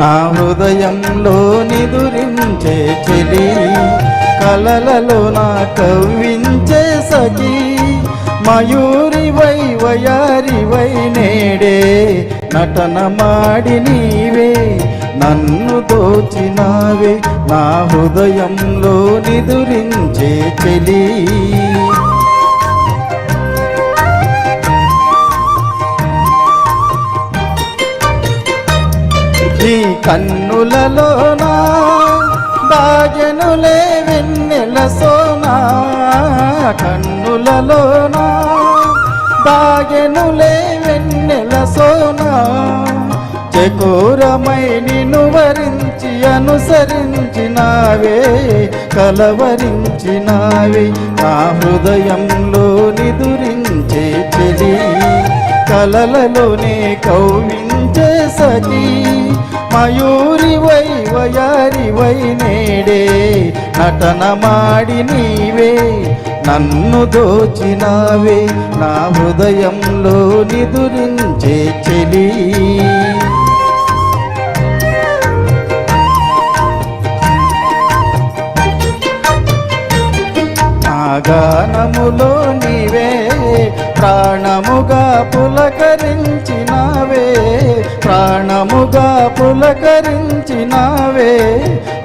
నా హృదయంలో నిదురించే చెలి కలలలో నా కవ్వించే సఖీ మయూరి వై వయారి వై నేడే నటన మాడి నీవే నన్ను దోచినావే. నా హృదయంలో నిదురించే చెలి నీ కన్నులలోనా దాగెనులే వెన్నెల సోనా. కన్నులలోనా దాగెనులే వెన్నెల సోనా. చకోరమై నిన్ను వరించి అనుసరించినావే కలవరించినావే. నా హృదయంలో నిదురించే చెలి. కలలలోనే కౌమించే సఖీ మయూరి వై వయారి వై నేడే. నటన మాడి నీవే నన్ను దోచినావే. నా హృదయంలో నిదురించే చెలి. నా గానములో నీవే ప్రాణముగా పులకరించినావే ప్రాణముగా పులకరించినావే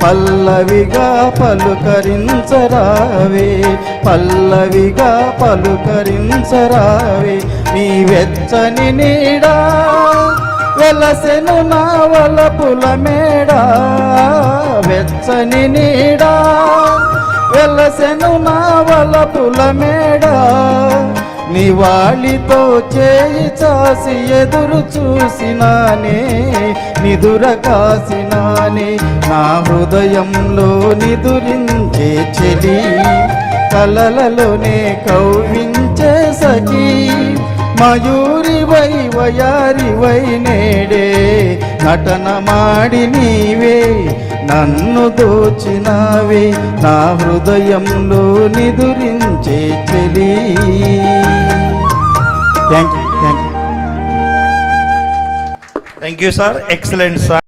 పల్లవిగా పలుకరించరావే పల్లవిగా పలుకరించరావే నీ వెచ్చని నీడా వెలసెను నా వలపుల మేడా వెచ్చని నీడా వెలసెను నా వలపుల మేడా నివాళితో చేయి చాసి ఎదురు చూసినానే నిదుర కాసినానే నా హృదయంలో నిదురించే చెలి కలలలోనే కౌవించే సఖీ మయూరి వై వయారి వై నేడే నటన మాడి నీవే నన్ను దోచినావే నా హృదయంలో నిదురించే చెలి. Thank you thank you thank you sir excellent sir